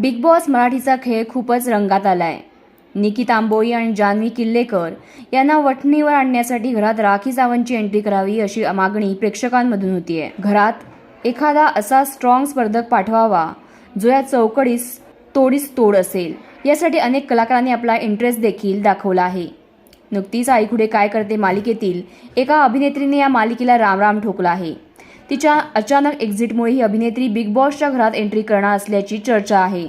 Big boss मराठीचा खेळ खूपच रंगात आलाय. निकी तांबोळी आणि जान्हवी किल्लेकर यांना वठणीवर आणण्यासाठी घरात राखी सावंतची एंट्री करावी अशी मागणी प्रेक्षकांमधून होतीये. घरात एखादा असा स्ट्रॉंग स्पर्धक पाठवावा जो या चौकडीस तोडीस तोड असेल. यासाठी अनेक कलाकारांनी आपला इंटरेस्ट देखील दाखवला आहे. नुकतीच आईकुडे काय करते मालिकेतील एका अभिनेत्रीने या मालिकेला रामराम ठोकला आहे. तिच्या अचानक एक्झिटमुळे ही अभिनेत्री बिग बॉसच्या घरात एंट्री करणार असल्याची चर्चा आहे.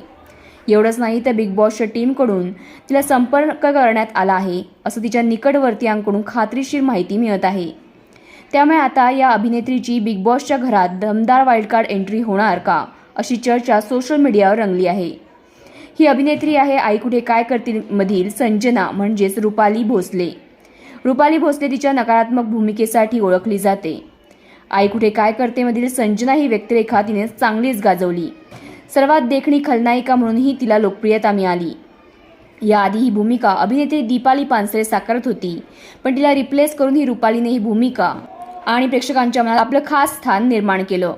एवढंच नाही तर बिग बॉसच्या टीमकडून तिला संपर्क करण्यात आला आहे असं तिच्या निकटवर्तीयांकडून खात्रीशीर माहिती मिळत आहे. त्यामुळे आता या अभिनेत्रीची बिग बॉसच्या घरात दमदार वाईल्डकार्ड एंट्री होणार का अशी चर्चा सोशल मीडियावर रंगली आहे. ही अभिनेत्री आहे आई कुठे काय करतील मधील संजना म्हणजेच रुपाली भोसले. रुपाली भोसले तिच्या नकारात्मक भूमिकेसाठी ओळखली जाते. आई कुठे काय करते मधील संजना ही व्यक्तिरेखा तिने चांगलीच गाजवली. सर्वात देखणी खलनायिका म्हणूनही तिला लोकप्रियता मिळाली. याआधी ही भूमिका अभिनेत्री दीपाली पानसरे साकारत होती पण तिला रिप्लेस करून ही रुपालीने ही भूमिका आणि प्रेक्षकांच्या मनात आपलं खास स्थान निर्माण केलं.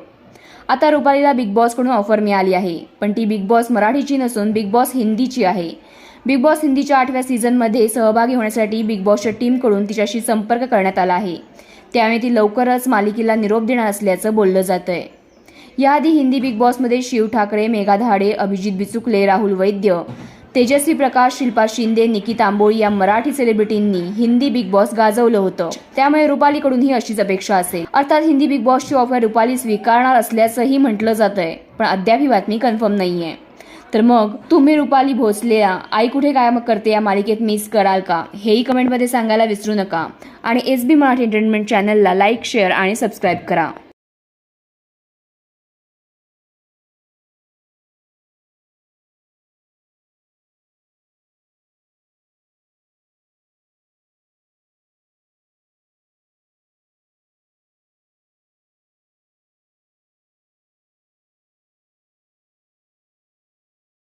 आता रुपालीला बिग बॉसकडून ऑफर मिळाली आहे पण ती बिग बॉस मराठीची नसून बिग बॉस हिंदीची आहे. बिग बॉस हिंदीच्या आठव्या सीझनमध्ये सहभागी होण्यासाठी बिग बॉसच्या टीमकडून तिच्याशी संपर्क करण्यात आला आहे. त्यामुळे ती लवकरच मालिकेला निरोप देणार असल्याचं बोललं जात आहे याआधी हिंदी बिग बॉसमध्ये शिव ठाकरे मेघा धाडे अभिजित बिचुकले राहुल वैद्य तेजस्वी प्रकाश शिल्पा शिंदे निकी तांबोळी या मराठी सेलिब्रिटींनी हिंदी बिग बॉस गाजवलं होतं. त्यामुळे रुपालीकडूनही अशीच अपेक्षा असेल अर्थात हिंदी बिग बॉसची ऑफर रुपाली स्वीकारणार असल्याचंही म्हटलं जात आहे पण अद्याप ही बातमी कन्फर्म नाहीये. तर मग तुम्ही रुपाली भोसलेला आई कुठे काय मग करते या मालिकेत मिस कराल का? हेही कमेंटमध्ये सांगायला विसरू नका. आणि एस बी मराठी एंटरटेनमेंट चॅनलला लाईक शेअर आणि सबस्क्राईब करा.